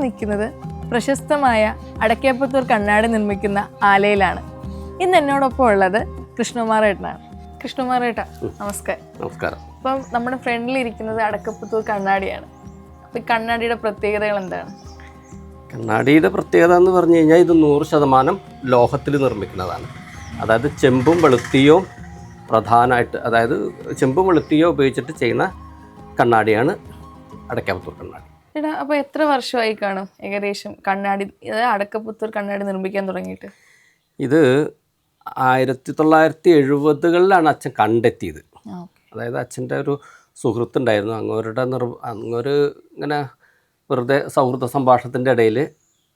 നിൽക്കുന്നത് പ്രശസ്തമായ അടക്കേപ്പത്തൂർ കണ്ണാടി നിർമ്മിക്കുന്ന ആലയിലാണ്. ഇന്ന് എന്നോടൊപ്പം ഉള്ളത് കൃഷ്ണകുമാറേട്ടനാണ് കൃഷ്ണകുമാറേട്ട നമസ്കാരം. നമസ്കാരം. അപ്പം നമ്മുടെ ഫ്രണ്ടിൽ ഇരിക്കുന്നത് അടക്കപ്പത്തൂർ കണ്ണാടിയാണ്. അപ്പം ഈ കണ്ണാടിയുടെ പ്രത്യേകതകൾ എന്താണ്? കണ്ണാടിയുടെ പ്രത്യേകത എന്ന് പറഞ്ഞു കഴിഞ്ഞാൽ ഇത് നൂറ് ശതമാനം ലോഹത്തിൽ നിർമ്മിക്കുന്നതാണ്. അതായത് ചെമ്പും വെളുത്തിയോ പ്രധാനമായിട്ട് അതായത് ചെമ്പും വെളുത്തിയോ ഉപയോഗിച്ചിട്ട് ചെയ്യുന്ന കണ്ണാടിയാണ് അടയ്ക്കാപത്തൂർ കണ്ണാടി. ചേട്ടാ അപ്പോൾ എത്ര വർഷമായി കാണും? ഏകദേശം കണ്ണാടി അടക്കപ്പുത്തൂർ കണ്ണാടി നിർമ്മിക്കാൻ തുടങ്ങിയിട്ട്. ഇത് ആയിരത്തി തൊള്ളായിരത്തി എഴുപതുകളിലാണ് അച്ഛൻ കണ്ടെത്തിയത് അതായത് അച്ഛന്റെ ഒരു സുഹൃത്തുണ്ടായിരുന്നു. അങ്ങോരുടെ നിർ അങ്ങൊരു ഇങ്ങനെ വെറുതെ സൗഹൃദ സംഭാഷണത്തിന്റെ ഇടയിൽ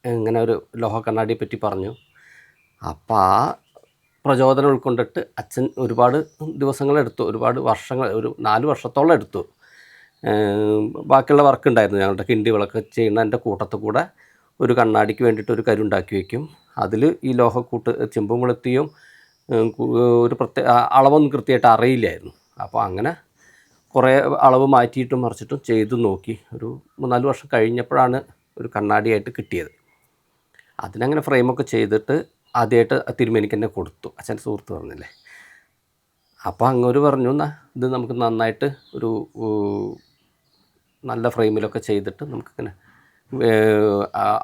ഇങ്ങനെ ഒരു ലോഹ കണ്ണാടിയെ പറ്റി പറഞ്ഞു. അപ്പോൾ ആ പ്രചോദനം ഉൾക്കൊണ്ടിട്ട് അച്ഛൻ ഒരുപാട് ദിവസങ്ങളെടുത്തു. ഒരുപാട് വർഷങ്ങൾ ഒരു നാല് വർഷത്തോളം എടുത്തു. ബാക്കിയുള്ള വർക്ക് ഉണ്ടായിരുന്നു. ഞങ്ങളുടെ കിണ്ടി വിളക്ക് ചെയ്യുന്ന എന്റെ കൂട്ടത്തിൽ കൂടെ ഒരു കണ്ണാടിക്ക് വേണ്ടിയിട്ട് ഒരു കരുണ്ടാക്കി വയ്ക്കും അതിൽ ഈ ലോഹക്കൂട്ട് ചെമ്പും വെളുത്തിയും ഒരു പ്രത്യേക അളവൊന്നും കൃത്യമായിട്ട് അറിയില്ലായിരുന്നു. അപ്പോൾ അങ്ങനെ കുറേ അളവ് മാറ്റിയിട്ടും മറിച്ചിട്ടും ചെയ്ത് നോക്കി. ഒരു മൂന്നാൽ വർഷം കഴിഞ്ഞപ്പോഴാണ് ഒരു കണ്ണാടിയായിട്ട് കിട്ടിയത്. അതിനങ്ങനെ ഫ്രെയിമൊക്കെ ചെയ്തിട്ട് ആദ്യമായിട്ട് തിരുമേനിക്ക് തന്നെ കൊടുത്തു. അച്ഛന്റെ സുഹൃത്ത് പറഞ്ഞില്ലേ? അപ്പോൾ അങ്ങോട്ട് പറഞ്ഞു എന്നാൽ ഇത് നമുക്ക് നന്നായിട്ട് ഒരു നല്ല ഫ്രെയിമിലൊക്കെ ചെയ്തിട്ട് നമുക്കിങ്ങനെ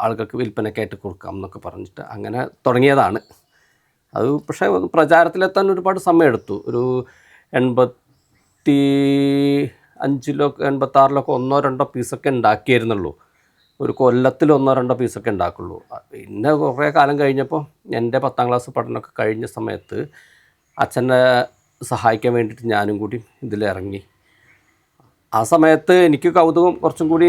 ആളുകൾക്ക് വിൽപ്പനയ്ക്കായിട്ട് കൊടുക്കാം എന്നൊക്കെ പറഞ്ഞിട്ട് അങ്ങനെ തുടങ്ങിയതാണ്. അത് പക്ഷേ പ്രചാരത്തിലെത്താൻ ഒരുപാട് സമയമെടുത്തു. ഒരു എൺപത്തി അഞ്ചിലോ എൺപത്താറിലൊക്കെ ഒന്നോ രണ്ടോ പീസൊക്കെ ഉണ്ടാക്കിയിരുന്നുള്ളൂ. ഒരു കൊല്ലത്തിൽ ഒന്നോ രണ്ടോ പീസൊക്കെ ഉണ്ടാക്കുള്ളൂ. പിന്നെ കുറേ കാലം കഴിഞ്ഞപ്പോൾ എന്റെ പത്താം ക്ലാസ് പഠനമൊക്കെ കഴിഞ്ഞ സമയത്ത് അച്ഛനെ സഹായിക്കാൻ വേണ്ടിയിട്ട് ഞാനും കൂടി ഇതിലിറങ്ങി. ആ സമയത്ത് എനിക്ക് കൗതുകം കുറച്ചും കൂടി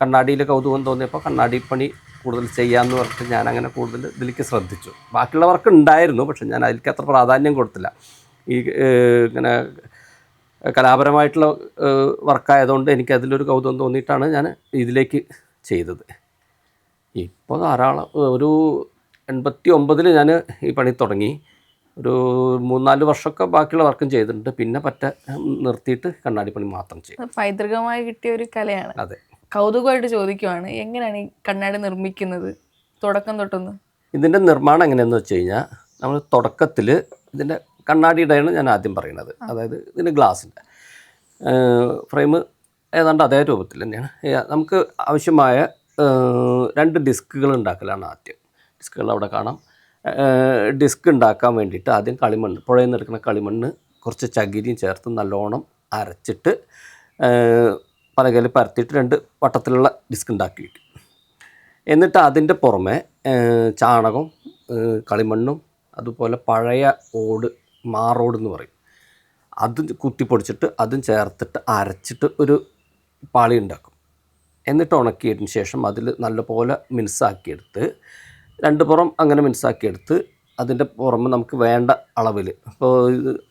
കണ്ണാടിയിൽ കൗതുകം തോന്നിയപ്പോൾ കണ്ണാടി പണി കൂടുതൽ ചെയ്യാമെന്ന് പറഞ്ഞിട്ട് ഞാൻ അങ്ങനെ കൂടുതൽ ഇതിലേക്ക് ശ്രദ്ധിച്ചു. ബാക്കിയുള്ള വർക്ക് ഉണ്ടായിരുന്നു പക്ഷെ ഞാൻ അതിലേക്ക് അത്ര പ്രാധാന്യം കൊടുത്തില്ല. ഈ ഇങ്ങനെ കലാപരമായിട്ടുള്ള വർക്കായതുകൊണ്ട് എനിക്ക് അതിലൊരു കൗതുകം തോന്നിയിട്ടാണ് ഞാൻ ഇതിലേക്ക് ചെയ്തത്. ഇപ്പോൾ ധാരാളം ഒരു എൺപത്തി ഒമ്പതിൽ ഞാൻ ഈ പണി തുടങ്ങി. ഒരു മൂന്നാൽ വർഷമൊക്കെ ബാക്കിയുള്ള വർക്കും ചെയ്തിട്ടുണ്ട്. പിന്നെ പറ്റ നിർത്തിയിട്ട് കണ്ണാടിപ്പണി മാത്രം ചെയ്യും. പൈതൃകമായി കിട്ടിയ ഒരു കലയാണ്. അതെ. കൗതുകമായിട്ട് ചോദിക്കുവാണ് എങ്ങനെയാണ് ഈ കണ്ണാടി നിർമ്മിക്കുന്നത്? തുടക്കം തൊട്ടൊന്ന്. ഇതിന്റെ നിർമ്മാണം എങ്ങനെയെന്ന് വെച്ച് കഴിഞ്ഞാൽ നമ്മൾ തുടക്കത്തിൽ ഇതിന്റെ കണ്ണാടിയുടെയാണ് ഞാൻ ആദ്യം പറയുന്നത്. അതായത് ഇതിന് ഗ്ലാസിന്റെ ഫ്രെയിം ഏതാണ്ട് അതേ രൂപത്തിൽ തന്നെയാണ്. നമുക്ക് ആവശ്യമായ രണ്ട് ഡിസ്കുകൾ ഉണ്ടാക്കലാണ് ആദ്യം. ഡിസ്കുകൾ അവിടെ കാണാം. ഡിസ്ക് ഉണ്ടാക്കാൻ വേണ്ടിയിട്ട് ആദ്യം കളിമണ്ണ് പുഴയിൽ നിന്ന് എടുക്കുന്ന കളിമണ്ണ് കുറച്ച് ചകിരിയും ചേർത്ത് നല്ലോണം അരച്ചിട്ട് പലകയിൽ പരത്തിയിട്ട് രണ്ട് വട്ടത്തിലുള്ള ഡിസ്ക് ഉണ്ടാക്കി വയ്ക്കും എന്നിട്ട് അതിന്റെ പുറമെ ചാണകം കളിമണ്ണും അതുപോലെ പഴയ ഓട് മാറോട് എന്ന് പറയും. അത് കുത്തിപ്പൊടിച്ചിട്ട് അതും ചേർത്തിട്ട് അരച്ചിട്ട് ഒരു പാളി ഉണ്ടാക്കും. എന്നിട്ട് ഉണക്കിയതിന് ശേഷം അതിൽ നല്ലപോലെ മിനുസാക്കിയെടുത്ത് രണ്ട് പുറം അങ്ങനെ മിനുസാക്കിയെടുത്ത് അതിന്റെ പുറമെ നമുക്ക് വേണ്ട അളവിൽ. അപ്പോൾ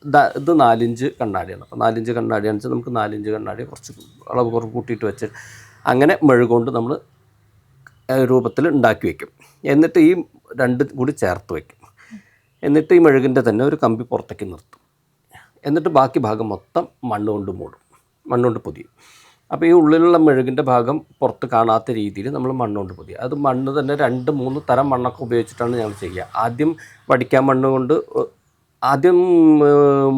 ഇത് ഇത് നാലിഞ്ച് കണ്ണാടിയാണ്. അപ്പോൾ നാലിഞ്ച് കണ്ണാടിയാണെന്ന് വെച്ചാൽ നമുക്ക് നാലിഞ്ച് കണ്ണാടി കുറച്ച് അളവ് കുറവ് കൂട്ടിയിട്ട് വെച്ച് അങ്ങനെ മെഴുകൊണ്ട് നമ്മൾ രൂപത്തിൽ ഉണ്ടാക്കി വയ്ക്കും എന്നിട്ട് ഈ രണ്ട് കൂടി ചേർത്ത് വയ്ക്കും എന്നിട്ട് ഈ മെഴുകിന്റെ തന്നെ ഒരു കമ്പി പുറത്തേക്ക് നിർത്തും. എന്നിട്ട് ബാക്കി ഭാഗം മൊത്തം മണ്ണ് കൊണ്ട് മൂടും. മണ്ണുകൊണ്ട് പൊതിയും. അപ്പോൾ ഈ ഉള്ളിലുള്ള മെഴുകിന്റെ ഭാഗം പുറത്ത് കാണാത്ത രീതിയിൽ നമ്മൾ മണ്ണുകൊണ്ട് പൊതിയുക അത് മണ്ണ് തന്നെ രണ്ട് മൂന്ന് തരം മണ്ണൊക്കെ ഉപയോഗിച്ചിട്ടാണ് ഞങ്ങൾ ചെയ്യുക. ആദ്യം വടിക്കാൻ മണ്ണ് കൊണ്ട് ആദ്യം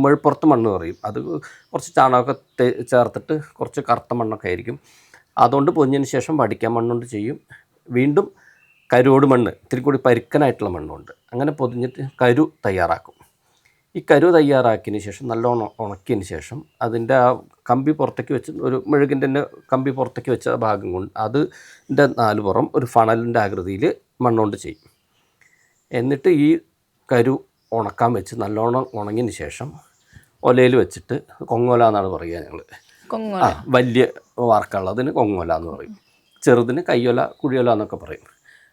മെഴുപ്പുറത്ത് മണ്ണ് പറയും അത് കുറച്ച് ചാണകമൊക്കെ ചേർത്തിട്ട് കുറച്ച് കറുത്ത മണ്ണൊക്കെ ആയിരിക്കും. അതുകൊണ്ട് പൊതിഞ്ഞതിന് ശേഷം വടിക്കാൻ മണ്ണുകൊണ്ട് ചെയ്യും. വീണ്ടും കരുവോട് മണ്ണ് ഇത്തിരി കൂടി പരുക്കനായിട്ടുള്ള മണ്ണുണ്ട്. അങ്ങനെ പൊതിഞ്ഞിട്ട് കരു തയ്യാറാക്കും. ഈ കരു തയ്യാറാക്കിയതിന് ശേഷം നല്ലോണം ഉണക്കിയതിന് ശേഷം അതിന്റെ ആ കമ്പി പുറത്തേക്ക് വെച്ച് ഒരു മെഴുകിന്റെ തന്നെ കമ്പി പുറത്തേക്ക് വെച്ച ഭാഗം കൊണ്ട് അതിന്റെ നാല് പുറം ഒരു ഫണലിന്റെ ആകൃതിയിൽ മണ്ണുകൊണ്ട് ചെയ്യും. എന്നിട്ട് ഈ കരു ഉണക്കാൻ വെച്ച് നല്ലോണം ഉണങ്ങിയതിന് ശേഷം ഒലയിൽ വെച്ചിട്ട് കൊങ്ങോല എന്നാണ് പറയുക ഞങ്ങൾ ആ വലിയ വാർക്കുള്ളതിന് കൊങ്ങോല എന്ന് പറയും. ചെറുതിന് കയ്യൊല കുഴിയൊല എന്നൊക്കെ പറയും.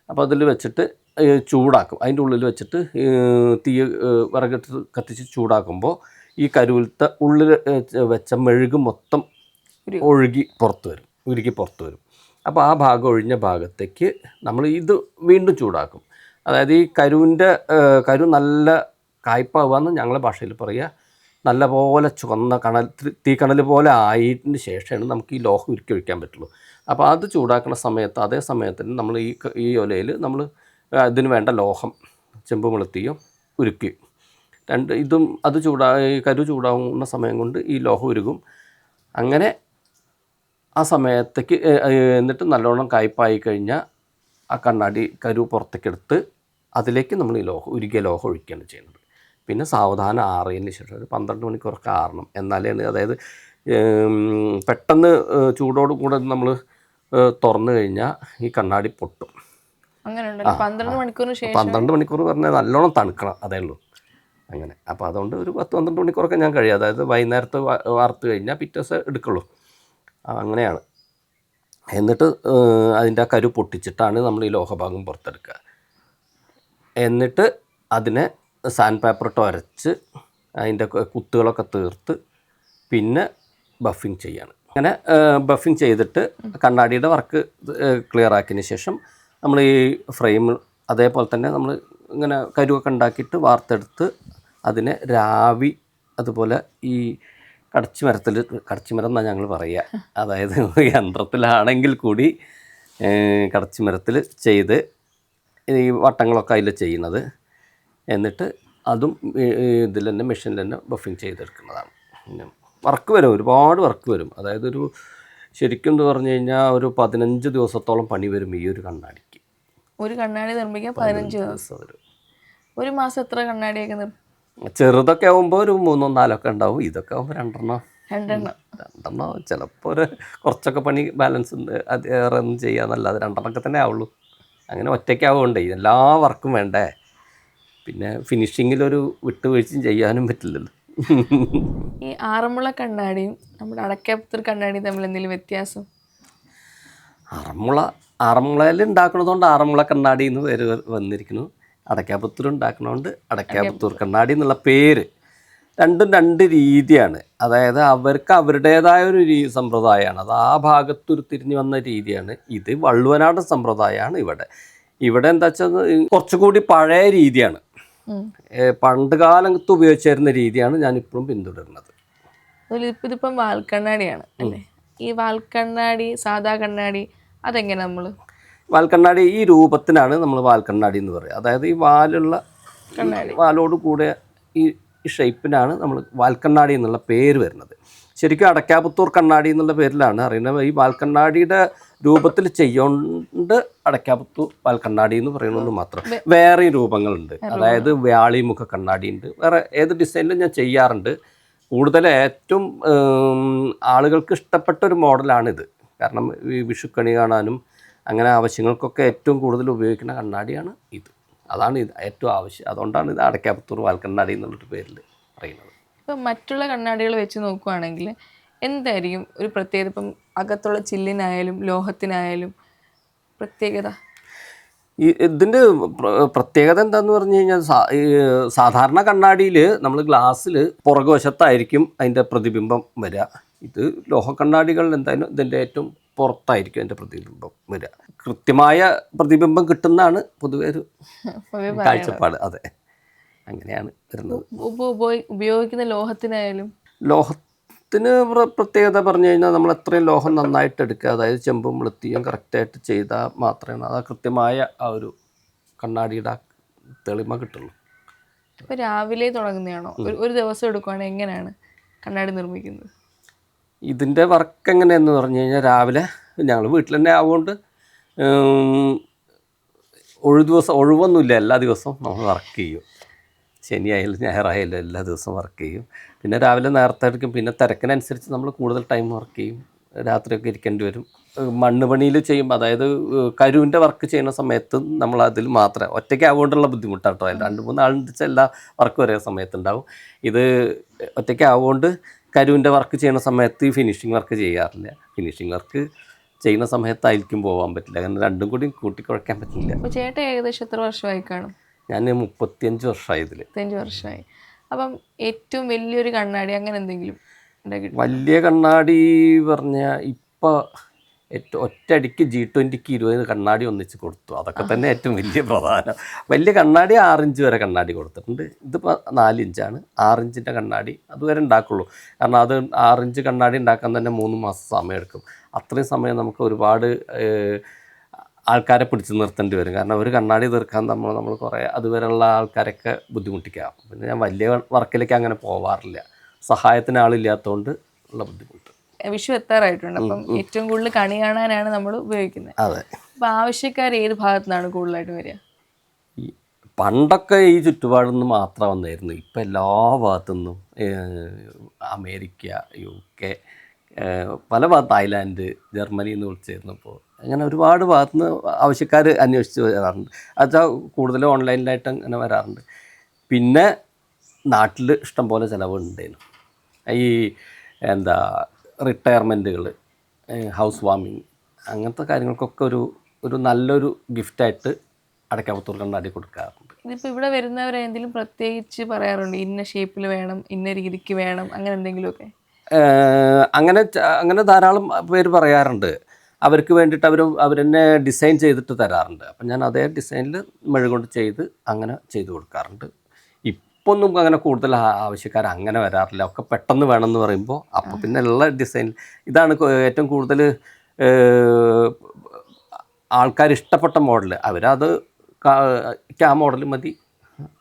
അപ്പോൾ അതിൽ വെച്ചിട്ട് ചൂടാക്കും. അതിന്റെ ഉള്ളിൽ വെച്ചിട്ട് തീ വിറകിട്ട് കത്തിച്ച് ചൂടാക്കുമ്പോൾ ഈ കരുവിലത്തെ ഉള്ളിൽ വെച്ച മെഴുക് മൊത്തം. ഒഴുകി പുറത്ത് വരും. ഉരുക്കി പുറത്ത് വരും. അപ്പോൾ ആ ഭാഗം ഒഴിഞ്ഞ ഭാഗത്തേക്ക് നമ്മൾ ഇത് വീണ്ടും ചൂടാക്കും. അതായത് ഈ കരുവിന്റെ കരു നല്ല കായ്പാവാന്ന് ഞങ്ങളുടെ ഭാഷയിൽ പറയുക നല്ല പോലെ ചുവന്ന കണൽ തീ- തീക്കണൽ പോലെ ആയതിന് ശേഷമാണ് നമുക്ക് ഈ ലോഹം ഉരുക്കി ഒഴിക്കാൻ പറ്റുള്ളൂ. അപ്പോൾ അത് ചൂടാക്കുന്ന സമയത്ത് അതേ സമയത്തിന് നമ്മൾ ഈ ഈ ഒലയിൽ നമ്മൾ അതിന് വേണ്ട ലോഹം ചെമ്പ് വെളുത്തിയും ഉരുക്കി രണ്ട് ഇതും അത് ചൂടാ കരു ചൂടാവുന്ന സമയം കൊണ്ട് ഈ ലോഹം ഉരുകും. അങ്ങനെ ആ സമയത്തേക്ക് എന്നിട്ട് നല്ലോണം കായ്പായി കഴിഞ്ഞാൽ ആ കണ്ണാടി കരു പുറത്തേക്കെടുത്ത് അതിലേക്ക് നമ്മൾ ഈ ലോഹം ഉരുകിയ ലോഹം ഒഴിക്കുകയാണ് ചെയ്യുന്നത്. പിന്നെ സാവധാനം ആറിയതിന് ശേഷം ഒരു പന്ത്രണ്ട് മണിക്കൂറൊക്കെ ആറണം. എന്നാലേ അതായത് പെട്ടെന്ന് ചൂടോടുകൂടെ ചൂടോട് കൂടെ നമ്മൾ തുറന്നു കഴിഞ്ഞാൽ ഈ കണ്ണാടി പൊട്ടും. പന്ത്രണ്ട് മണിക്കൂർ പറഞ്ഞാൽ നല്ലോണം തണുക്കണം അതേ ഉള്ളൂ. അങ്ങനെ. അപ്പോൾ അതുകൊണ്ട് ഒരു പത്ത് പന്ത്രണ്ട് മണിക്കൂറൊക്കെ ഞാൻ കഴിയും. അതായത് വൈകുന്നേരത്ത് വാർത്ത് കഴിഞ്ഞാൽ പിറ്റേ ദിവസം എടുക്കുള്ളൂ. അങ്ങനെയാണ്. എന്നിട്ട് അതിന്റെ ആ കരു പൊട്ടിച്ചിട്ടാണ് നമ്മൾ ഈ ലോഹഭാഗം പുറത്തെടുക്കുക. എന്നിട്ട് അതിനെ സാൻഡ് പേപ്പർ ഇട്ട് ഉരച്ച് അതിന്റെ കുത്തുകളൊക്കെ തീർത്ത് പിന്നെ ബഫിങ് ചെയ്യാണ്. അങ്ങനെ ബഫിങ് ചെയ്തിട്ട് കണ്ണാടിയുടെ വർക്ക് ക്ലിയർ ആക്കിയതിന് ശേഷം നമ്മൾ ഈ ഫ്രെയിം അതേപോലെ തന്നെ നമ്മൾ ഇങ്ങനെ കരുവൊക്കെ ഉണ്ടാക്കിയിട്ട് വാർത്തെടുത്ത് അതിനെ രാവി അതുപോലെ ഈ കടച്ചിമരത്തിൽ കടച്ചിമരം എന്നാണ് ഞങ്ങൾ പറയുക അതായത് യന്ത്രത്തിലാണെങ്കിൽ കൂടി കടച്ചിമരത്തിൽ ചെയ്ത് ഈ വട്ടങ്ങളൊക്കെ അതിൽ ചെയ്യുന്നത്. എന്നിട്ട് അതും ഇതിൽ തന്നെ മെഷീനിൽ തന്നെ ബഫിങ് ചെയ്തെടുക്കുന്നതാണ്. വർക്ക് വരും ഒരുപാട് വർക്ക് വരും. അതായത് ഒരു ശരിക്കും എന്ന് പറഞ്ഞു കഴിഞ്ഞാൽ ഒരു പതിനഞ്ച് ദിവസത്തോളം പണി വരും ഈ ഒരു കണ്ണാടിക്ക്. ഒരു കണ്ണാടി നിർമ്മിക്കാൻ പതിനഞ്ച് ദിവസം. വരും. ഒരു മാസം എത്ര കണ്ണാടിയൊക്കെ ചെറുതൊക്കെ ആകുമ്പോൾ ഒരു മൂന്നോ നാലൊക്കെ ഉണ്ടാവും. ഇതൊക്കെ ആകുമ്പോൾ രണ്ടെണ്ണം. രണ്ടെണ്ണം. രണ്ടെണ്ണം. ചിലപ്പോൾ ഒരു കുറച്ചൊക്കെ പണി ബാലൻസ് ഉണ്ട് അത് ഏറെ ഒന്നും ചെയ്യാന്നല്ലാതെ രണ്ടെണ്ണമൊക്കെ തന്നെ ആവുള്ളൂ. അങ്ങനെ ഒറ്റയ്ക്കാവുകൊണ്ടേ എല്ലാ വർക്കും വേണ്ടേ? പിന്നെ ഫിനിഷിങ്ങിലൊരു വിട്ടുവീഴ്ചയും ചെയ്യാനും പറ്റില്ലല്ലോ. ഈ ആറന്മുള കണ്ണാടിയും നമ്മുടെ അടക്കാപ്പുത്തൂർ കണ്ണാടിയും തമ്മിൽ എന്തെങ്കിലും വ്യത്യാസം? ആറന്മുള ആറന്മുളയിൽ ഉണ്ടാക്കുന്നതുകൊണ്ട് ആറന്മുള കണ്ണാടി എന്ന് പേര് വന്നിരിക്കുന്നു. അടയ്ക്കാപുത്തൂർ ഉണ്ടാക്കുന്നതുകൊണ്ട് അടക്കാപുത്തൂർ കണ്ണാടി എന്നുള്ള പേര്. രണ്ടും രണ്ട് രീതിയാണ്. അതായത് അവർക്ക് അവരുടേതായ ഒരു രീ സമ്പ്രദായമാണ്. അത് ആ ഭാഗത്തൊരു തിരിഞ്ഞു വന്ന രീതിയാണ്. ഇത് വള്ളുവനാട് സമ്പ്രദായമാണ് ഇവിടെ. ഇവിടെ എന്താ വെച്ചാൽ കുറച്ചുകൂടി പഴയ രീതിയാണ്. പണ്ട് കാലത്ത് ഉപയോഗിച്ചിരുന്ന രീതിയാണ് ഞാൻ ഇപ്പോഴും പിന്തുടരുന്നത് ഇതിപ്പം വാൽക്കണ്ണാടിയാണ് അല്ലേ? ഈ വാൽക്കണ്ണാടി സാധാ കണ്ണാടി അതെങ്ങനെ നമ്മൾ വാൽക്കണ്ണാടി ഈ രൂപത്തിനാണ് നമ്മൾ വാൽക്കണ്ണാടി എന്ന് പറയുക അതായത് ഈ വാലുള്ള കണ്ണാടി. വാലോട് കൂടെ ഈ ഷേപ്പിനാണ് നമ്മൾ വാൽക്കണ്ണാടി എന്നുള്ള പേര് വരുന്നത്. ശരിക്കും അടക്കാപുത്തൂർ കണ്ണാടി എന്നുള്ള പേരിലാണ്. അറിയുന്നത് ഈ വാൽക്കണ്ണാടിയുടെ രൂപത്തിൽ ചെയ്യോണ്ട് അടക്കാപുത്തൂർ വാൽക്കണ്ണാടി എന്ന് പറയുന്നത് മാത്രം. വേറെ രൂപങ്ങളുണ്ട്. അതായത് വ്യാളിമുഖ കണ്ണാടി ഉണ്ട് വേറെ ഏത് ഡിസൈനിലും ഞാൻ ചെയ്യാറുണ്ട്. കൂടുതൽ ഏറ്റവും ആളുകൾക്ക് ഇഷ്ടപ്പെട്ട ഒരു മോഡലാണിത്. കാരണം ഈ വിഷുക്കണി കാണാനും അങ്ങനെ ആവശ്യങ്ങൾക്കൊക്കെ ഏറ്റവും കൂടുതൽ ഉപയോഗിക്കുന്ന കണ്ണാടിയാണ് ഇത്. അതാണ് ഇത് ഏറ്റവും ആവശ്യം. അതുകൊണ്ടാണ് ഇത് അടക്കാപുത്തൂർ വാൽക്കണ്ണാടി എന്നുള്ളൊരു പേരിൽ പറയുന്നത്. ഇപ്പം മറ്റുള്ള കണ്ണാടികൾ വെച്ച് നോക്കുവാണെങ്കിൽ എന്തായിരിക്കും ഒരു പ്രത്യേകത? ഇപ്പം അകത്തുള്ള ചില്ലിനായാലും ലോഹത്തിനായാലും പ്രത്യേകത? ഈ ഇതിന്റെ പ്ര- പ്രത്യേകത എന്താന്ന് പറഞ്ഞു കഴിഞ്ഞാൽ സാധാരണ കണ്ണാടിയിൽ നമ്മൾ ഗ്ലാസ്സിൽ പുറകുവശത്തായിരിക്കും അതിന്റെ പ്രതിബിംബം വരിക. ഇത് ലോഹ കണ്ണാടികൾ എന്തായാലും ഇതിന്റെ ഏറ്റവും പുറത്തായിരിക്കും അതിന്റെ പ്രതിബിംബം വരിക. കൃത്യമായ പ്രതിബിംബം കിട്ടുന്നതാണ് പൊതുവെ ഒരു കാഴ്ചപ്പാട്. അതെ. അങ്ങനെയാണ് വരുന്നത്. ഉപ- ഉപയോഗി- ഉപയോഗിക്കുന്ന ലോഹത്തിനായാലും? ലോഹത്തിന് പ്രത്യേകത പറഞ്ഞു കഴിഞ്ഞാൽ നമ്മൾ എത്രയും ലോഹം നന്നായിട്ട് എടുക്കുക. അതായത് ചെമ്പും വെളുത്തിയും കറക്റ്റായിട്ട് ചെയ്താൽ മാത്രമേ അത് കൃത്യമായ ആ ഒരു കണ്ണാടിയുടെ തെളിമ കിട്ടുള്ളൂ. ഇപ്പോൾ രാവിലെ തുടങ്ങുന്നതാണോ? ഒരു ദിവസം എടുക്കുവാണെങ്കിൽ എങ്ങനെയാണ് കണ്ണാടി നിർമ്മിക്കുന്നത്? ഇതിന്റെ വർക്ക് എങ്ങനെയെന്ന് പറഞ്ഞു കഴിഞ്ഞാൽ രാവിലെ ഞങ്ങൾ വീട്ടിൽ തന്നെ ആവുകൊണ്ട് ഒഴു ഒഴിവ് ദിവസം ഒഴിവൊന്നുമില്ല. എല്ലാ ദിവസവും നമ്മൾ വർക്ക് ചെയ്യും. ശനിയായാലും ഞായറായാലും എല്ലാ ദിവസവും വർക്ക് ചെയ്യും. പിന്നെ രാവിലെ നേരത്തെ എടുക്കും. പിന്നെ തിരക്കിനനുസരിച്ച് നമ്മൾ കൂടുതൽ ടൈം വർക്ക് ചെയ്യും. രാത്രിയൊക്കെ ഇരിക്കേണ്ടി വരും. മണ്ണ് പണിയിൽ ചെയ്യുമ്പോൾ അതായത് കരുവിന്റെ വർക്ക് ചെയ്യുന്ന സമയത്ത് നമ്മൾ അതിൽ മാത്രമേ ഒറ്റയ്ക്ക് ആവുകൊണ്ടുള്ള ബുദ്ധിമുട്ടാട്ടോ. രണ്ട് മൂന്ന് ആളുണ്ട് വെച്ചാൽ എല്ലാ വർക്കും ഒരേ സമയത്തുണ്ടാവും. ഇത് ഒറ്റയ്ക്ക് ആവുകൊണ്ട് കരുവിന്റെ വർക്ക് ചെയ്യുന്ന സമയത്ത് ഫിനിഷിങ് വർക്ക് ചെയ്യാറില്ല. ഫിനിഷിങ് വർക്ക് ചെയ്യുന്ന സമയത്തായിരിക്കും പോകാൻ പറ്റില്ല. കാരണം രണ്ടും കൂടി കൂട്ടിക്കുഴക്കാൻ പറ്റില്ല. ചേട്ടൻ ഏകദേശം എത്ര വർഷമായി കാണും? ഞാൻ മുപ്പത്തിയഞ്ച് വർഷമായി ഇതിൽ ഇരുപത്തഞ്ച് വർഷമായി അപ്പം ഏറ്റവും വലിയൊരു കണ്ണാടി അങ്ങനെ എന്തെങ്കിലും വലിയ കണ്ണാടി പറഞ്ഞ ഇപ്പോൾ ഏറ്റവും ഒറ്റയടിക്ക് ജി ട്വന്റിക്ക് ഇരുപത് കണ്ണാടി ഒന്നിച്ച് കൊടുത്തു. അതൊക്കെ തന്നെ ഏറ്റവും വലിയ പ്രധാനം. വലിയ കണ്ണാടി ആറിഞ്ച് വരെ കണ്ണാടി കൊടുത്തിട്ടുണ്ട്. ഇതിപ്പോൾ നാലിഞ്ചാണ്. ആറിഞ്ചിന്റെ കണ്ണാടി അതുവരെ ഉണ്ടാക്കുള്ളൂ. കാരണം അത് ആറിഞ്ച് കണ്ണാടി ഉണ്ടാക്കാൻ തന്നെ മൂന്ന് മാസം സമയം എടുക്കും അത്രയും സമയം നമുക്ക് ഒരുപാട് ആൾക്കാരെ പിടിച്ചു നിർത്തേണ്ടി വരും. കാരണം ഒരു കണ്ണാടി തീർക്കാൻ നമ്മൾ നമ്മൾ കുറേ അതുവരെയുള്ള ആൾക്കാരൊക്കെ ബുദ്ധിമുട്ടിക്കാം. പിന്നെ ഞാൻ വലിയ വർക്കിലേക്ക് അങ്ങനെ പോവാറില്ല. സഹായത്തിന് ആളില്ലാത്തതുകൊണ്ട് ഉള്ള ബുദ്ധിമുട്ട്. വിഷു എത്താറായിട്ടുണ്ട്. അപ്പം ഏറ്റവും കൂടുതൽ കണി കാണാനാണ് നമ്മൾ ഉപയോഗിക്കുന്നത്. അതെ. അപ്പം ആവശ്യക്കാർ ഏത് ഭാഗത്തു നിന്നാണ് കൂടുതലായിട്ട് വരിക? ഈ പണ്ടൊക്കെ ഈ ചുറ്റുപാടിൽ നിന്ന് മാത്രം വന്നായിരുന്നു. ഇപ്പം എല്ലാ ഭാഗത്തുനിന്നും അമേരിക്ക യു കെ പല ഭാഗത്ത് തായ്ലാൻഡ് ജർമ്മനിയിൽ നിന്ന് വിളിച്ചിരുന്നപ്പോൾ അങ്ങനെ ഒരുപാട് ഭാഗത്തുനിന്ന് ആവശ്യക്കാർ അന്വേഷിച്ച് വരാറുണ്ട്. അത് കൂടുതലും ഓൺലൈനിലായിട്ട് അങ്ങനെ വരാറുണ്ട്. പിന്നെ നാട്ടിൽ ഇഷ്ടം ഇഷ്ടംപോലെ ചിലവുണ്ടായിരുന്നു ഈ എന്താ റിട്ടയർമെന്റുകൾ ഹൗസ് വാമിങ് അങ്ങനത്തെ കാര്യങ്ങൾക്കൊക്കെ ഒരു ഒരു നല്ലൊരു ഗിഫ്റ്റായിട്ട് അടയ്ക്കാപുത്തൂർ കണ്ണാടി കൊടുക്കാറുണ്ട്. ഇതിപ്പോൾ ഇവിടെ വരുന്നവരെ എന്തെങ്കിലും പ്രത്യേകിച്ച് പറയാറുണ്ട്? ഇന്ന ഷേപ്പിൽ വേണം ഇന്ന രീതിക്ക് വേണം അങ്ങനെ എന്തെങ്കിലുമൊക്കെ? അങ്ങനെ അങ്ങനെ ധാരാളം പേര് പറയാറുണ്ട്. അവർക്ക് വേണ്ടിയിട്ട് അവർ അവരെന്നെ ഡിസൈൻ ചെയ്തിട്ട് തരാറുണ്ട്. അപ്പം ഞാൻ അതേ ഡിസൈനിൽ മെഴുകൊണ്ട് ചെയ്ത് അങ്ങനെ ചെയ്തു കൊടുക്കാറുണ്ട്. ഇപ്പോൾ ഒന്നും അങ്ങനെ കൂടുതൽ ആവശ്യക്കാർ അങ്ങനെ വരാറില്ല. ഒക്കെ പെട്ടെന്ന് വേണമെന്ന് പറയുമ്പോൾ അപ്പോൾ പിന്നെ ഉള്ള ഡിസൈൻ ഇതാണ് ഏറ്റവും കൂടുതൽ ആൾക്കാർ ഇഷ്ടപ്പെട്ട മോഡൽ അവരത് ക്യാ മോഡൽ മതി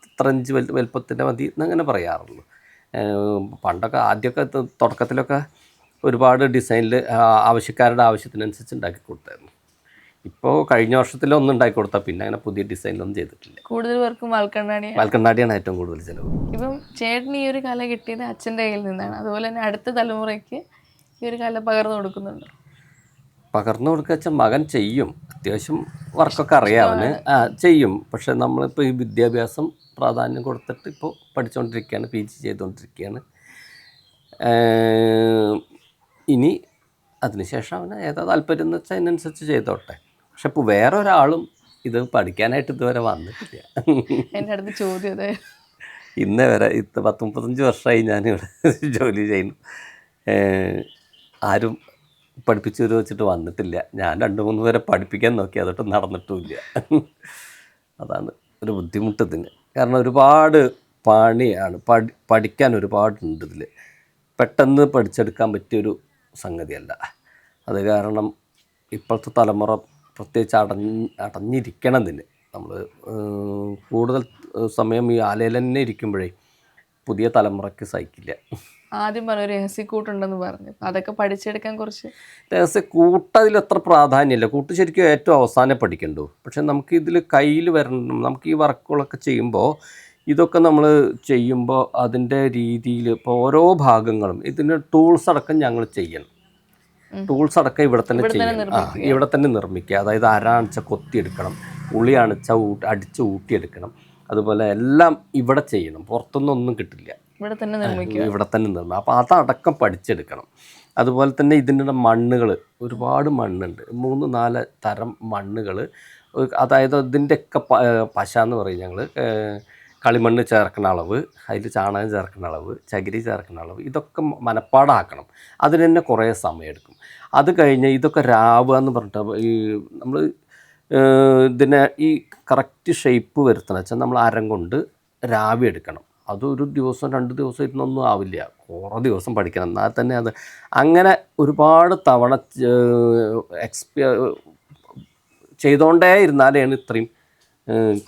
ഇത്ര ഇഞ്ച് വലുപ്പത്തിന്റെ മതി എന്നങ്ങനെ പറയാറുള്ളൂ. പണ്ടൊക്കെ ആദ്യമൊക്കെ തുടക്കത്തിലൊക്കെ ഒരുപാട് ഡിസൈനിൽ ആവശ്യക്കാരുടെ ആവശ്യത്തിനനുസരിച്ച് ഉണ്ടാക്കി കൊടുത്തായിരുന്നു. ഇപ്പോൾ കഴിഞ്ഞ വർഷത്തിൽ ഒന്നും ഉണ്ടാക്കി കൊടുത്താൽ പിന്നെ അങ്ങനെ പുതിയ ഡിസൈനിലൊന്നും ചെയ്തിട്ടില്ല. കൂടുതൽ പേർക്കും വാൽക്കണ്ണാടി വാൽക്കണ്ണാടിയാണ് ഏറ്റവും കൂടുതൽ ചിലവ്. ഇപ്പം ചേട്ടന് ഈ ഒരു കല കിട്ടിയത് അച്ഛന്റെ കയ്യിൽ നിന്നാണ്. അതുപോലെ തന്നെ അടുത്ത തലമുറയ്ക്ക് ഈ ഒരു കല പകർന്നു കൊടുക്കുന്നുണ്ട്. പകർന്നു കൊടുക്കുക വെച്ചാൽ മകൻ ചെയ്യും. അത്യാവശ്യം വർക്കൊക്കെ അറിയാവുന്ന. ആ ചെയ്യും. പക്ഷെ നമ്മളിപ്പോൾ ഈ വിദ്യാഭ്യാസം പ്രാധാന്യം കൊടുത്തിട്ട് ഇപ്പോൾ പഠിച്ചുകൊണ്ടിരിക്കുകയാണ് പി ജി ചെയ്തുകൊണ്ടിരിക്കുകയാണ് ഇനി അതിനുശേഷം അവന് ഏതാ താല്പര്യം എന്ന് വെച്ചാൽ അതിനനുസരിച്ച് ചെയ്തോട്ടെ. പക്ഷെ ഇപ്പോൾ വേറെ ഒരാളും ഇത് പഠിക്കാനായിട്ട് ഇതുവരെ വന്നിട്ടില്ല. എന്റെ അടുത്ത് ചോദ്യം അതെ. ഇന്നേ വരെ ഇത്ത പത്ത് മുപ്പത്തഞ്ച് വർഷമായി ഞാനിവിടെ ജോലി ചെയ്യുന്നു. ആരും പഠിപ്പിച്ചു വെച്ചിട്ട് വന്നിട്ടില്ല. ഞാൻ രണ്ട് മൂന്ന് പേരെ പഠിപ്പിക്കാൻ നോക്കി അതൊട്ട് നടന്നിട്ടുമില്ല. അതാണ് ഒരു ബുദ്ധിമുട്ട് ഇതിന്. കാരണം ഒരുപാട് പണിയാണ് പഠി പഠിക്കാൻ ഒരുപാടുണ്ട് ഇതിൽ പെട്ടെന്ന് പഠിച്ചെടുക്കാൻ പറ്റിയൊരു സംഗതിയല്ല. അത് കാരണം ഇപ്പോഴത്തെ തലമുറ പ്രത്യേകിച്ച് അടഞ്ഞ് അടഞ്ഞിരിക്കണം ഇതിന് നമ്മൾ കൂടുതൽ സമയം ഈ ആലയിൽ തന്നെ ഇരിക്കുമ്പോഴേ പുതിയ തലമുറയ്ക്ക് സഹിക്കില്ല. ആദ്യം പറഞ്ഞ രഹസ്യക്കൂട്ടുണ്ടെന്ന് പറഞ്ഞു. അതൊക്കെ പഠിച്ചെടുക്കാൻ കുറച്ച്. രഹസ്യ കൂട്ടതിൽ എത്ര പ്രാധാന്യമില്ല. കൂട്ട് ശരിക്കും ഏറ്റവും അവസാനം പഠിക്കണ്ടു. പക്ഷെ നമുക്ക് ഇതിൽ കയ്യിൽ വരണം നമുക്ക് ഈ വർക്കുകളൊക്കെ ചെയ്യുമ്പോൾ ഇതൊക്കെ നമ്മൾ ചെയ്യുമ്പോൾ അതിന്റെ രീതിയിൽ ഇപ്പോൾ ഓരോ ഭാഗങ്ങളും ഇതിന് ടൂൾസ് അടക്കം ഞങ്ങൾ ചെയ്യണം. ടൂൾസ് അടക്കം ഇവിടെ തന്നെ ചെയ്യണം. ആ ഇവിടെ തന്നെ നിർമ്മിക്കുക. അതായത് അരാണിച്ച കൊത്തിയെടുക്കണം ഉള്ളി അണിച്ച ഊട്ടി അടിച്ച് ഊട്ടിയെടുക്കണം. അതുപോലെ എല്ലാം ഇവിടെ ചെയ്യണം. പുറത്തൊന്നും ഒന്നും കിട്ടില്ല. ഇവിടെ തന്നെ നിർമ്മിക്കുക. ഇവിടെ തന്നെ നിർമ്മിക്കും അപ്പോൾ അതടക്കം പഠിച്ചെടുക്കണം. അതുപോലെ തന്നെ ഇതിന്റെ മണ്ണുകൾ ഒരുപാട് മണ്ണുണ്ട്. മൂന്ന് നാല് തരം മണ്ണുകൾ അതായത് ഇതിന്റെയൊക്കെ പശ എന്ന് പറയും ഞങ്ങൾ കളിമണ്ണ് ചേർക്കുന്ന അളവ് അതിൽ ചാണകം ചേർക്കുന്ന അളവ് ചകിരി ചേർക്കുന്ന അളവ് ഇതൊക്കെ മനപ്പാടാക്കണം. അതിന് തന്നെ കുറേ സമയമെടുക്കും അത് കഴിഞ്ഞ് ഇതൊക്കെ രാവുക എന്ന് പറഞ്ഞിട്ട് ഈ നമ്മൾ ഇതിനെ ഈ കറക്റ്റ് ഷേപ്പ് വരുത്തണം വെച്ചാൽ നമ്മൾ അരം കൊണ്ട് രാവി എടുക്കണം. അതൊരു ദിവസം രണ്ട് ദിവസം ഇരുന്നൊന്നും ആവില്ല. കുറേ ദിവസം പഠിക്കണം. എന്നാൽ തന്നെ അത് അങ്ങനെ ഒരുപാട് തവണ എക്സ്പീ ചെയ്തുകൊണ്ടേ ഇരുന്നാലാണ് ഇത്രയും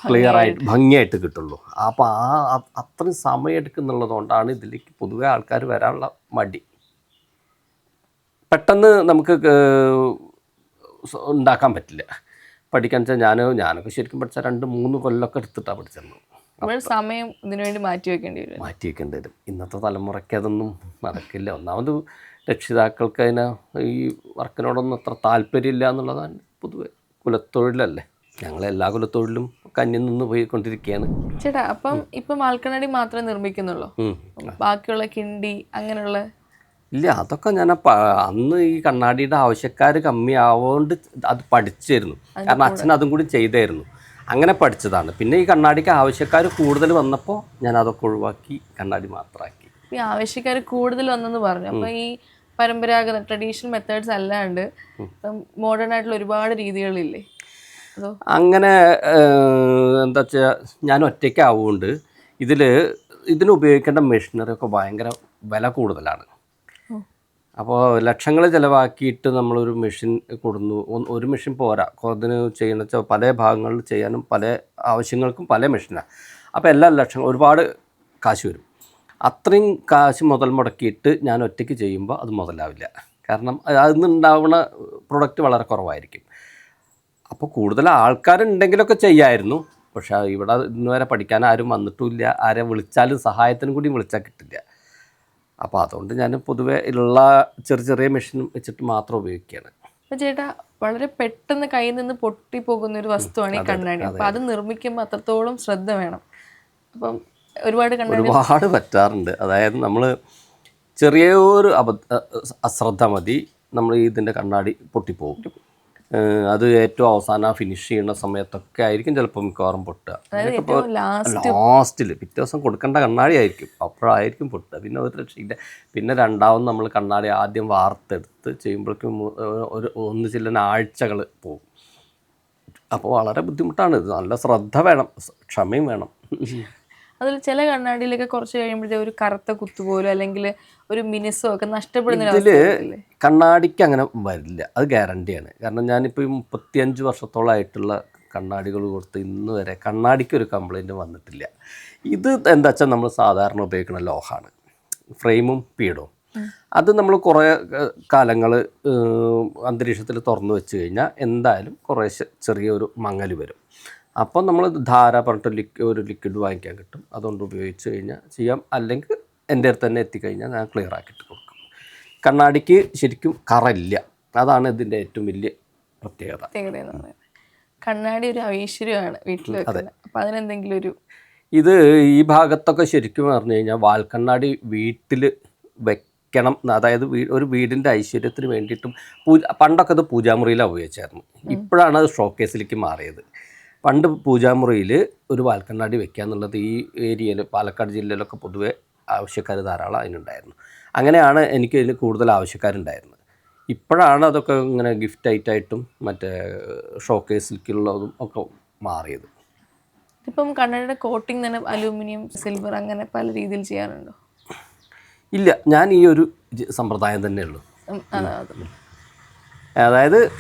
ക്ലിയർ ആയിട്ട് ഭംഗിയായിട്ട്. കിട്ടുള്ളൂ. അപ്പോൾ ആ അത്രയും സമയം എടുക്കുന്നുള്ളതുകൊണ്ടാണ് ഇതിലേക്ക് പൊതുവെ ആൾക്കാർ വരാനുള്ള മടി. പെട്ടെന്ന് നമുക്ക് ഉണ്ടാക്കാൻ പറ്റില്ല. പഠിക്കാൻ വെച്ചാൽ ഞാൻ ഞാനൊക്കെ ശരിക്കും പഠിച്ച രണ്ട് മൂന്ന് കൊല്ലമൊക്കെ എടുത്തിട്ടാണ് പഠിച്ചിരുന്നത്. സമയം ഇതിനുവേണ്ടി മാറ്റി വെക്കേണ്ടി വരും മാറ്റി വെക്കേണ്ടി വരും. ഇന്നത്തെ തലമുറയ്ക്ക് അതൊന്നും നടക്കില്ല. ഒന്നാമത് രക്ഷിതാക്കൾക്ക് അതിനെ ഈ വർക്കിനോടൊന്നും അത്ര താല്പര്യമില്ല എന്നുള്ളതാണ് പൊതുവെ കുലത്തൊഴിലല്ലേ. ഞങ്ങൾ എല്ലാ കുലത്തൊഴിലും നിന്ന് പോയിക്കൊണ്ടിരിക്കുകയാണ് ചേട്ടാ അപ്പം ഇപ്പം മാൽക്കണ്ണാടി മാത്രമേ നിർമ്മിക്കുന്നുള്ളൂ. ബാക്കിയുള്ള കിണ്ടി അങ്ങനെയുള്ള? ഇല്ല അതൊക്കെ ഞാൻ അന്ന് ഈ കണ്ണാടിയുടെ ആവശ്യക്കാർ കമ്മിയാവുകൊണ്ട് അത് പഠിച്ചിരുന്നു. കാരണം അച്ഛൻ അതും കൂടി ചെയ്തായിരുന്നു. അങ്ങനെ പഠിച്ചതാണ്. പിന്നെ ഈ കണ്ണാടിക്ക് ആവശ്യക്കാർ കൂടുതൽ വന്നപ്പോൾ ഞാൻ അതൊക്കെ ഒഴിവാക്കി കണ്ണാടി മാത്രമാക്കി ഈ ആവശ്യക്കാർ കൂടുതൽ വന്നെന്ന് പറഞ്ഞു. അപ്പോൾ ഈ പരമ്പരാഗത ട്രഡീഷണൽ മെത്തേഡ്സ് അല്ലാണ്ട് മോഡേൺ ആയിട്ടുള്ള ഒരുപാട് രീതികളില്ലേ? അങ്ങനെ എന്താ വെച്ചാൽ ഞാൻ ഒറ്റയ്ക്കാവുകൊണ്ട് ഇതിൽ ഇതിന് ഉപയോഗിക്കേണ്ട മെഷീനറി ഒക്കെ ഭയങ്കര വില കൂടുതലാണ്. അപ്പോൾ ലക്ഷങ്ങൾ ചിലവാക്കിയിട്ട് നമ്മളൊരു മെഷീൻ കൊടുന്നു. ഒരു മെഷീൻ പോരാ. അതിന് ചെയ്യുന്ന വെച്ചാൽ പല ഭാഗങ്ങളിൽ ചെയ്യാനും പല ആവശ്യങ്ങൾക്കും പല മെഷീനാണ് അപ്പോൾ എല്ലാ ലക്ഷങ്ങൾ ഒരുപാട് കാശ് വരും. അത്രയും കാശ് മുതൽ മുടക്കിയിട്ട് ഞാൻ ഒറ്റയ്ക്ക് ചെയ്യുമ്പോൾ അത് മുതലാവില്ല. കാരണം അതിൽ നിന്നുണ്ടാവുന്ന പ്രൊഡക്റ്റ് വളരെ കുറവായിരിക്കും. അപ്പോൾ കൂടുതൽ ആൾക്കാരുണ്ടെങ്കിലൊക്കെ ചെയ്യായിരുന്നു. പക്ഷേ ഇവിടെ ഇന്ന് വരെ പഠിക്കാൻ ആരും വന്നിട്ടുമില്ല. ആരെ വിളിച്ചാലും സഹായത്തിനും കൂടി വിളിച്ചാൽ കിട്ടില്ല. അപ്പോൾ അതുകൊണ്ട് ഞാൻ പൊതുവേ ഉള്ള ചെറിയ ചെറിയ മെഷീൻ വെച്ചിട്ട് മാത്രം ഉപയോഗിക്കുകയാണ്. ചേട്ടാ വളരെ പെട്ടെന്ന് കയ്യിൽ നിന്ന് പൊട്ടിപ്പോകുന്ന ഒരു വസ്തുവാണ് ഈ കണ്ണാടി. അപ്പോൾ അത് നിർമ്മിക്കുമ്പോൾ അത്രത്തോളം ശ്രദ്ധ വേണം. അപ്പം ഒരുപാട് കണ്ണാടി ഒരുപാട് പറ്റാറുണ്ട്. അതായത് നമ്മൾ ചെറിയൊരു അബദ്ധ അശ്രദ്ധ മതി. നമ്മൾ ഇതിന്റെ കണ്ണാടി പൊട്ടിപ്പോകും. അത് ഏറ്റവും അവസാനം ഫിനിഷ് ചെയ്യുന്ന സമയത്തൊക്കെ ആയിരിക്കും ചിലപ്പോൾ മിക്കവാറും പൊട്ടുക. ലാസ്റ്റിൽ പിറ്റേ ദിവസം കൊടുക്കേണ്ട കണ്ണാടി ആയിരിക്കും. അപ്പോഴായിരിക്കും പൊട്ടുക. പിന്നെ ഒരു രക്ഷയില്ല. പിന്നെ രണ്ടാമത് നമ്മൾ കണ്ണാടി ആദ്യം വാർത്തെടുത്ത് ചെയ്യുമ്പോഴേക്കും ഒരു ഒന്ന് ചില ആഴ്ചകൾ പോകും. അപ്പോൾ വളരെ ബുദ്ധിമുട്ടാണ് ഇത്. നല്ല ശ്രദ്ധ വേണം. ക്ഷമയും വേണം. അതിൽ ചില കണ്ണാടിയിലൊക്കെ കുറച്ച് കഴിയുമ്പോഴത്തെ ഒരു കറുത്ത കുത്തുപോലും അല്ലെങ്കിൽ ഒരു മിനുസോ ഒക്കെ നഷ്ടപ്പെടുന്ന കണ്ണാടിക്ക് അങ്ങനെ വരില്ല. അത് ഗ്യാരണ്ടിയാണ് കാരണം ഞാനിപ്പോൾ ഈ മുപ്പത്തിയഞ്ച് വർഷത്തോളമായിട്ടുള്ള കണ്ണാടികൾ കൊടുത്ത് ഇന്ന് വരെ കണ്ണാടിക്ക് ഒരു കംപ്ലൈന്റ് വന്നിട്ടില്ല. ഇത് എന്താ വെച്ചാൽ നമ്മൾ സാധാരണ ഉപയോഗിക്കുന്ന ലോഹമാണ് ഫ്രെയിമും പീഡവും. അത് നമ്മൾ കുറേ കാലങ്ങൾ അന്തരീക്ഷത്തിൽ തുറന്നു വെച്ച് കഴിഞ്ഞാൽ എന്തായാലും കുറേ ചെറിയൊരു മങ്ങൽ വരും. അപ്പോൾ നമ്മൾ ധാര പറഞ്ഞിട്ട് ലിക് ഒരു ലിക്വിഡ് വാങ്ങിക്കാൻ കിട്ടും. അതുകൊണ്ട് ഉപയോഗിച്ച് കഴിഞ്ഞാൽ ചെയ്യാം. അല്ലെങ്കിൽ എന്റെ അടുത്ത് തന്നെ എത്തിക്കഴിഞ്ഞാൽ ഞാൻ ക്ലിയർ ആക്കിയിട്ട് കൊടുക്കും. കണ്ണാടിക്ക് ശരിക്കും കറയില്ല. അതാണ് ഇതിന്റെ ഏറ്റവും വലിയ പ്രത്യേകത. കണ്ണാടി ഒരു ഐശ്വര്യമാണ് വീട്ടിൽ അതെ. അപ്പം അതിനെന്തെങ്കിലും ഒരു ഇത് ഈ ഭാഗത്തൊക്കെ ശരിക്കും പറഞ്ഞു കഴിഞ്ഞാൽ വാൽക്കണ്ണാടി വീട്ടിൽ വെക്കണം. അതായത് ഒരു വീടിന്റെ ഐശ്വര്യത്തിന് വേണ്ടിയിട്ടും പൂജ പണ്ടൊക്കെ അത് പൂജാമുറിയിലാണ് ഉപയോഗിച്ചായിരുന്നു. ഇപ്പോഴാണ് അത് ഷോക്കേസിലേക്ക് മാറിയത്. പണ്ട് പൂജാമുറിയിൽ ഒരു വാൽക്കണ്ണാടി വെക്കുക എന്നുള്ളത് ഈ ഏരിയയിൽ പാലക്കാട് ജില്ലയിലൊക്കെ പൊതുവെ ആവശ്യക്കാർ ധാരാളം അതിനുണ്ടായിരുന്നു. അങ്ങനെയാണ് എനിക്ക് ഇതിൽ കൂടുതൽ ആവശ്യക്കാരുണ്ടായിരുന്നത്. ഇപ്പോഴാണ് അതൊക്കെ ഇങ്ങനെ ഗിഫ്റ്റ് ആയിട്ടായിട്ടും മറ്റേ ഷോക്കേസിലേക്കുള്ളതും ഒക്കെ മാറിയത്. ഇപ്പം കണ്ണടയുടെ കോട്ടിംഗ് തന്നെ അലൂമിനിയം സിൽവർ അങ്ങനെ പല രീതിയിൽ ചെയ്യാറുണ്ടോ? ഇല്ല ഞാൻ ഈ ഒരു സമ്പ്രദായം തന്നെയുള്ളൂ. അതാ, അത്. അതായത്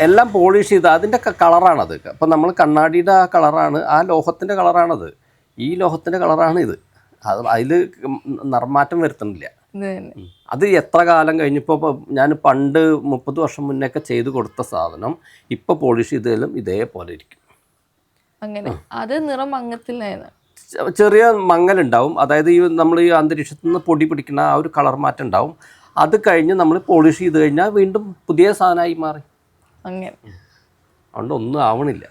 എല്ലാം പോളിഷ് ചെയ്ത് അതിന്റെ കളറാണത്. അപ്പം നമ്മൾ കണ്ണാടിയുടെ ആ കളറാണ് ആ ലോഹത്തിന്റെ കളറാണത്. ഈ ലോഹത്തിന്റെ കളറാണ് ഇത്. അത് അതിൽ നിർമാറ്റം വരുത്തുന്നില്ല. അത് എത്ര കാലം കഴിഞ്ഞപ്പോൾ ഞാൻ പണ്ട് മുപ്പത് വർഷം മുന്നേക്കെ ചെയ്ത് കൊടുത്ത സാധനം ഇപ്പോൾ പോളിഷ് ചെയ്താലും ഇതേപോലെ ഇരിക്കും. അങ്ങനെ. അത് നിറം മങ്ങത്തില്ലായിരുന്നു ചെറിയ മങ്ങലുണ്ടാവും. അതായത് ഈ നമ്മൾ ഈ അന്തരീക്ഷത്തിൽ നിന്ന് പൊടി പിടിക്കുന്ന ആ ഒരു കളർ മാറ്റം ഉണ്ടാവും. അത് കഴിഞ്ഞ് നമ്മൾ പോളിഷ് ചെയ്ത് കഴിഞ്ഞാൽ വീണ്ടും പുതിയ സാധനമായി മാറി. അങ്ങനെ. അതുകൊണ്ട് ഒന്നും ആവണില്ല.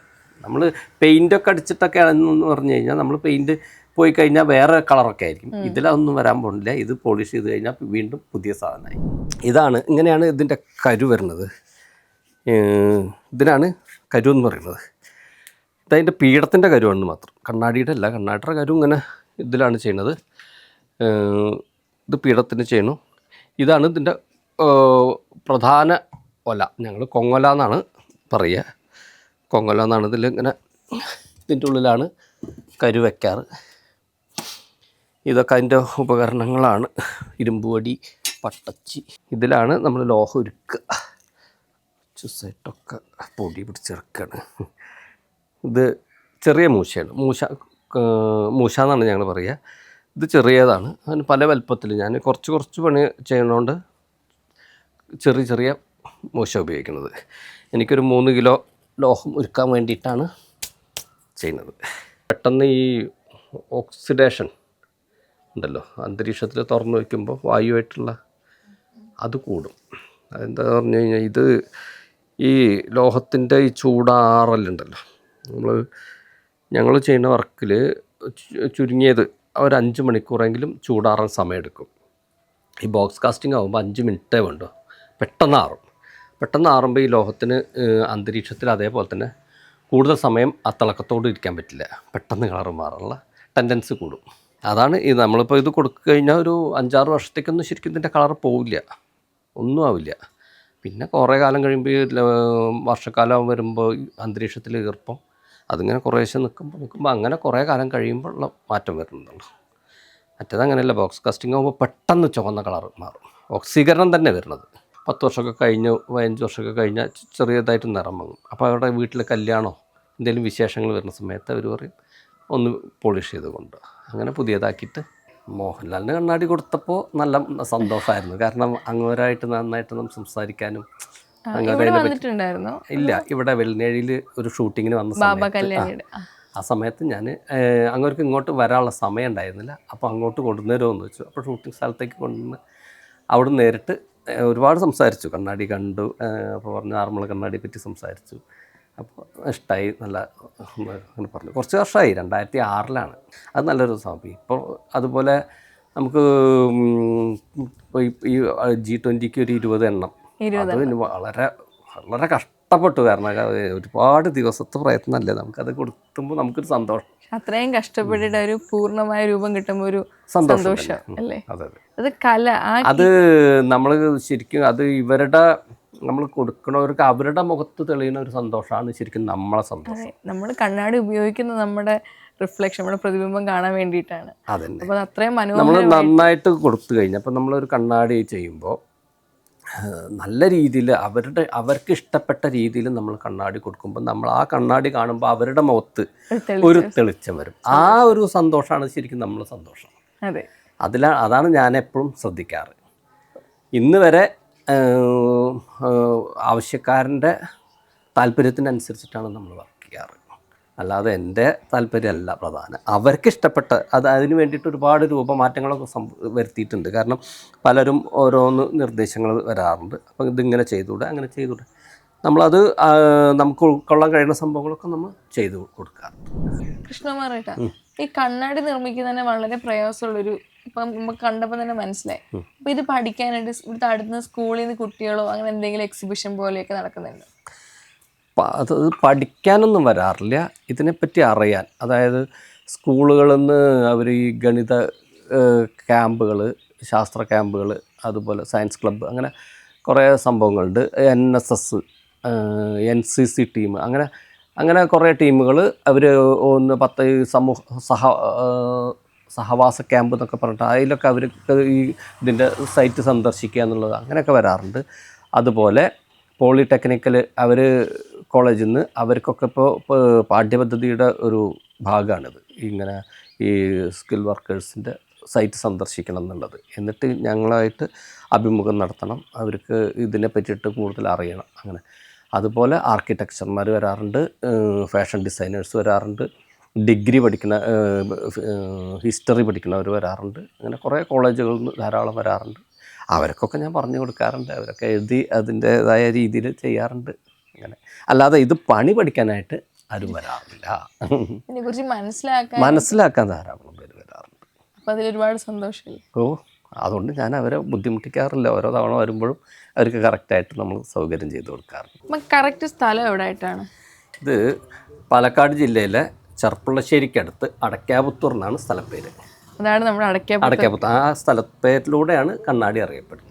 നമ്മൾ പെയിന്റൊക്കെ അടിച്ചിട്ടൊക്കെ ആണെന്ന് പറഞ്ഞു കഴിഞ്ഞാൽ നമ്മൾ പെയിന്റ് പോയി കഴിഞ്ഞാൽ വേറെ കളറൊക്കെ ആയിരിക്കും. ഇതിലൊന്നും വരാൻ പോകുന്നില്ല ഇത് പോളിഷ് ചെയ്ത് കഴിഞ്ഞാൽ വീണ്ടും പുതിയ സാധനമായി. ഇതാണ് ഇങ്ങനെയാണ് ഇതിന്റെ കരു വരുന്നത്. ഇതിനാണ് കരു എന്ന് പറയുന്നത്. ഇതതിന്റെ പീഠത്തിന്റെ കരുവാണെന്ന് മാത്രം. കണ്ണാടിയുടെ അല്ല കണ്ണാടിയുടെ കരു ഇങ്ങനെ ഇതിലാണ് ചെയ്യുന്നത്. ഇത് പീഠത്തിന് ചെയ്യണു ഇതാണ് ഇതിന്റെ പ്രധാന ഒല. ഞങ്ങൾ കൊങ്ങൊല എന്നാണ് പറയുക. കൊങ്ങൊല എന്നാണ് ഇതിൽ ഇങ്ങനെ ഇതിന്റെ ഉള്ളിലാണ് കരു വയ്ക്കാറ് ഇതൊക്കെ അതിന്റെ ഉപകരണങ്ങളാണ്. ഇരുമ്പുവടി പട്ടച്ചി. ഇതിലാണ് നമ്മൾ ലോഹം ഉരുക്കുക. ചുസായിട്ടൊക്കെ പൊടി പിടിച്ചിറക്കാണ് ഇത് ചെറിയ മൂശയാണ്. മൂശ മൂശ എന്നാണ് ഞങ്ങൾ പറയുക. ഇത് ചെറിയതാണ്. അതിന് പല വലുപ്പത്തിൽ ഞാൻ കുറച്ച് കുറച്ച് പണി ചെയ്യണോണ്ട് ചെറിയ ചെറിയ മോശം ഉപയോഗിക്കുന്നത്. എനിക്കൊരു മൂന്ന് കിലോ ലോഹം ഒരുക്കാൻ വേണ്ടിയിട്ടാണ് ചെയ്യുന്നത്. പെട്ടെന്ന് ഈ ഓക്സിഡേഷൻ ഉണ്ടല്ലോ അന്തരീക്ഷത്തിൽ തുറന്നു വയ്ക്കുമ്പോൾ വായുവായിട്ടുള്ള അത് കൂടും. അതെന്താ പറഞ്ഞു കഴിഞ്ഞാൽ ഇത് ഈ ലോഹത്തിന്റെ ഈ ചൂടാറലുണ്ടല്ലോ. നമ്മൾ ഞങ്ങൾ ചെയ്യുന്ന വർക്കിൽ ചുരുങ്ങിയത് ഒരു അഞ്ച് മണിക്കൂറെങ്കിലും ചൂടാറാൻ സമയമെടുക്കും. ഈ ബോക്സ് കാസ്റ്റിംഗ് ആകുമ്പോൾ അഞ്ച് മിനിറ്റേ വേണ്ടു. പെട്ടെന്ന് ആറും. പെട്ടെന്ന് ആറുമ്പോൾ ഈ ലോഹത്തിന് അന്തരീക്ഷത്തിൽ അതേപോലെ തന്നെ കൂടുതൽ സമയം ആ തിളക്കത്തോട് ഇരിക്കാൻ പറ്റില്ല. പെട്ടെന്ന് കളർ മാറാനുള്ള ടെൻഡൻസ് കൂടും. അതാണ് ഈ നമ്മളിപ്പോൾ ഇത് കൊടുത്തു കഴിഞ്ഞാൽ ഒരു അഞ്ചാറ് വർഷത്തേക്കൊന്നും ശരിക്കും ഇതിന്റെ കളർ പോവില്ല. ഒന്നും ആവില്ല. പിന്നെ കുറേ കാലം കഴിയുമ്പോൾ വർഷക്കാലം വരുമ്പോൾ അന്തരീക്ഷത്തിൽ ഈർപ്പം അതിങ്ങനെ കുറേശ്ശെ നിൽക്കുമ്പോൾ നിൽക്കുമ്പോൾ അങ്ങനെ കുറേ കാലം കഴിയുമ്പോൾ ഉള്ള മാറ്റം വരുന്നുണ്ടല്ലോ മറ്റേത് അങ്ങനെയല്ല ബോക്സ് കാസ്റ്റിംഗ് ആകുമ്പോൾ പെട്ടെന്ന് ചുവന്ന കളർ മാറും. ഓക്സീകരണം തന്നെ വരുന്നത്. പത്ത് വർഷമൊക്കെ കഴിഞ്ഞ് പതിനഞ്ച് വർഷമൊക്കെ കഴിഞ്ഞാൽ ചെറിയതായിട്ട് നിറം വാങ്ങും അപ്പോൾ അവരുടെ വീട്ടിൽ കല്യാണമോ എന്തെങ്കിലും വിശേഷങ്ങൾ വരുന്ന സമയത്ത് അവർ പറയും ഒന്ന് പോളിഷ് ചെയ്ത് കൊണ്ട് അങ്ങനെ പുതിയതാക്കിയിട്ട് മോഹൻലാലിന് കണ്ണാടി കൊടുത്തപ്പോൾ നല്ല സന്തോഷമായിരുന്നു കാരണം അങ്ങോരായിട്ട് നന്നായിട്ട് നമുക്ക് സംസാരിക്കാനും വന്നിട്ടുണ്ടായിരുന്നു? ഇല്ല ഇവിടെ വെള്ളിനേഴിയിൽ ഒരു ഷൂട്ടിങ്ങിന് വന്ന സമയത്ത് ആ, സമയത്ത് ഞാൻ അങ്ങോട്ട് ഇങ്ങോട്ട് വരാനുള്ള സമയം ഉണ്ടായിരുന്നില്ല. അപ്പോൾ അങ്ങോട്ട് കൊണ്ടുവന്നേരുമെന്ന് വെച്ചു. അപ്പോൾ ഷൂട്ടിംഗ് സ്ഥലത്തേക്ക് കൊണ്ടുവന്ന് അവിടെ നേരിട്ട് ഒരുപാട് സംസാരിച്ചു. കണ്ണാടി കണ്ടു അപ്പോൾ പറഞ്ഞു ആറന്മുള കണ്ണാടിയെ പറ്റി സംസാരിച്ചു. അപ്പോൾ ഇഷ്ടമായി നല്ല അങ്ങനെ പറഞ്ഞു. കുറച്ച് വർഷമായി രണ്ടായിരത്തി ആറിലാണ് അത് നല്ലൊരു സമയം ഇപ്പോൾ അതുപോലെ നമുക്ക് ഈ- ജി ട്വന്റിക്ക് ഒരു ഇരുപത് എണ്ണം. അത് വളരെ വളരെ കഷ്ടപ്പെട്ടു കാരണം ഒരുപാട് ദിവസത്തെ പ്രയത്നമല്ലേ? നമുക്കത് കൊടുക്കുമ്പോൾ നമുക്കൊരു സന്തോഷം. അത്രയും കഷ്ടപ്പെട്ടിട്ട് ഒരു പൂർണമായ രൂപം കിട്ടുമ്പോൾ ഒരു സന്തോഷം അല്ലേ? അതെ കല അത് നമ്മൾ ശരിക്കും അത് ഇവരുടെ നമ്മൾ കൊടുക്കണവർക്ക് അവരുടെ മുഖത്ത് തെളിയുന്ന ഒരു സന്തോഷമാണ് ശരിക്കും നമ്മളെ സന്തോഷം. നമ്മൾ കണ്ണാടി ഉപയോഗിക്കുന്ന നമ്മുടെ റിഫ്ലക്ഷൻ നമ്മുടെ പ്രതിബിംബം കാണാൻ വേണ്ടിയിട്ടാണ്. അതന്നെ. അത്രയും നമ്മൾ നന്നായിട്ട് കൊടുത്തു കഴിഞ്ഞപ്പോൾ നമ്മളൊരു കണ്ണാടി ചെയ്യുമ്പോൾ നല്ല രീതിയിൽ അവരുടെ അവർക്ക് ഇഷ്ടപ്പെട്ട രീതിയിൽ നമ്മൾ കണ്ണാടി കൊടുക്കുമ്പോൾ നമ്മൾ ആ കണ്ണാടി കാണുമ്പോൾ അവരുടെ മുഖത്ത് ഒരു തെളി ഒരു തെളിച്ചം വരും. ആ ഒരു സന്തോഷമാണ് ശരിക്കും നമ്മൾ സന്തോഷം. അതെ. അതിലാ അതാണ് ഞാൻ എപ്പോഴും ശ്രദ്ധിക്കാറ്. ഇന്ന് വരെ ആവശ്യക്കാരന്റെ താല്പര്യത്തിനനുസരിച്ചിട്ടാണ് നമ്മൾ വർക്ക് ചെയ്യാറ്. അല്ലാതെ എന്റെ താല്പര്യമല്ല പ്രധാനം. അവർക്ക് ഇഷ്ടപ്പെട്ട അത് അതിന് വേണ്ടിയിട്ട് ഒരുപാട് രൂപമാറ്റങ്ങളൊക്കെ സംഭ വരുത്തിയിട്ടുണ്ട്. കാരണം പലരും ഓരോന്ന് നിർദ്ദേശങ്ങൾ വരാറുണ്ട്. അപ്പം ഇതിങ്ങനെ ചെയ്തുകൂടെ അങ്ങനെ ചെയ്തുകൂടെ. നമ്മളത് നമുക്ക് ഉൾക്കൊള്ളാൻ കഴിയുന്ന സംഭവങ്ങളൊക്കെ നമ്മൾ ചെയ്തു കൊടുക്കാറുണ്ട് കൃഷ്ണമാറേട്ട ഈ കണ്ണാടി നിർമ്മിക്കുന്നതിന് വളരെ പ്രയാസമുള്ളൊരു ഇപ്പം നമുക്ക് കണ്ടപ്പോൾ തന്നെ മനസ്സിലായി. അപ്പം ഇത് പഠിക്കാനായിട്ട് ഇവിടുത്തെ അടുത്ത സ്കൂളിൽ നിന്ന് കുട്ടികളോ അങ്ങനെ എന്തെങ്കിലും എക്സിബിഷൻ പോലെയൊക്കെ നടക്കുന്നുണ്ട്. അത് പഠിക്കാനൊന്നും വരാറില്ല. ഇതിനെപ്പറ്റി അറിയാൻ. അതായത് സ്കൂളുകളിൽ നിന്ന് അവർ ഈ ഗണിത ക്യാമ്പുകൾ ശാസ്ത്ര ക്യാമ്പുകൾ അതുപോലെ സയൻസ് ക്ലബ്ബ് അങ്ങനെ കുറേ സംഭവങ്ങളുണ്ട്. N S S N C C team അങ്ങനെ അങ്ങനെ കുറേ ടീമുകൾ അവർ ഒന്ന് പത്ത് സമൂഹ സഹ സഹവാസ ക്യാമ്പ് എന്നൊക്കെ പറഞ്ഞിട്ട് അതിലൊക്കെ അവർക്ക് ഈ ഇതിന്റെ സൈറ്റ് സന്ദർശിക്കുക എന്നുള്ളത് അങ്ങനെയൊക്കെ വരാറുണ്ട്. അതുപോലെ പോളിടെക്നിക്കൽ അവർ കോളേജിൽ നിന്ന് അവർക്കൊക്കെ ഇപ്പോൾ പാഠ്യപദ്ധതിയുടെ ഒരു ഭാഗമാണിത് ഇങ്ങനെ ഈ സ്കിൽ വർക്കേഴ്സിന്റെ സൈറ്റ് സന്ദർശിക്കണം എന്നുള്ളത്. എന്നിട്ട് ഞങ്ങളായിട്ട് അഭിമുഖം നടത്തണം. അവർക്ക് ഇതിനെ പറ്റിയിട്ട് കൂടുതൽ അറിയണം. അങ്ങനെ. അതുപോലെ ആർക്കിടെക്ചർമാർ വരാറുണ്ട് ഫാഷൻ ഡിസൈനേഴ്സ് വരാറുണ്ട് ഡിഗ്രി പഠിക്കുന്ന ഹിസ്റ്ററി പഠിക്കുന്നവർ വരാറുണ്ട്. അങ്ങനെ കുറേ കോളേജുകളിൽ നിന്ന് ധാരാളം വരാറുണ്ട്. അവർക്കൊക്കെ ഞാൻ പറഞ്ഞു കൊടുക്കാറുണ്ട്. അവരൊക്കെ എഴുതി അതിന്റേതായ രീതിയിൽ ചെയ്യാറുണ്ട്. അങ്ങനെ. അല്ലാതെ ഇത് പണി പഠിക്കാനായിട്ട് ആരും വരാറില്ല. മനസ്സിലാക്കാൻ മനസ്സിലാക്കാൻ ധാരാളം പേര് വരാറുണ്ട്. അപ്പൊ അതിൽ ഒരുപാട് സന്തോഷമില്ല? ഓ അതുകൊണ്ട് ഞാൻ അവരെ ബുദ്ധിമുട്ടിക്കാറില്ല. ഓരോ തവണ വരുമ്പോഴും അവർക്ക് കറക്റ്റായിട്ട് നമ്മൾ സൗകര്യം ചെയ്തു കൊടുക്കാറുണ്ട്. കറക്റ്റ് സ്ഥലം എവിടെ ആയിട്ടാണ് ഇത് പാലക്കാട് ജില്ലയിലെ ചെർപ്പുളശ്ശേരിക്കടുത്ത് അടയ്ക്കാപുത്തൂർ എന്നാണ് സ്ഥലപ്പേര്. അതാണ് നമ്മുടെ അടക്കാപ്പുറത്ത് ആ സ്ഥലത്തേലൂടെയാണ് കണ്ണാടി അറിയപ്പെടുന്നത്.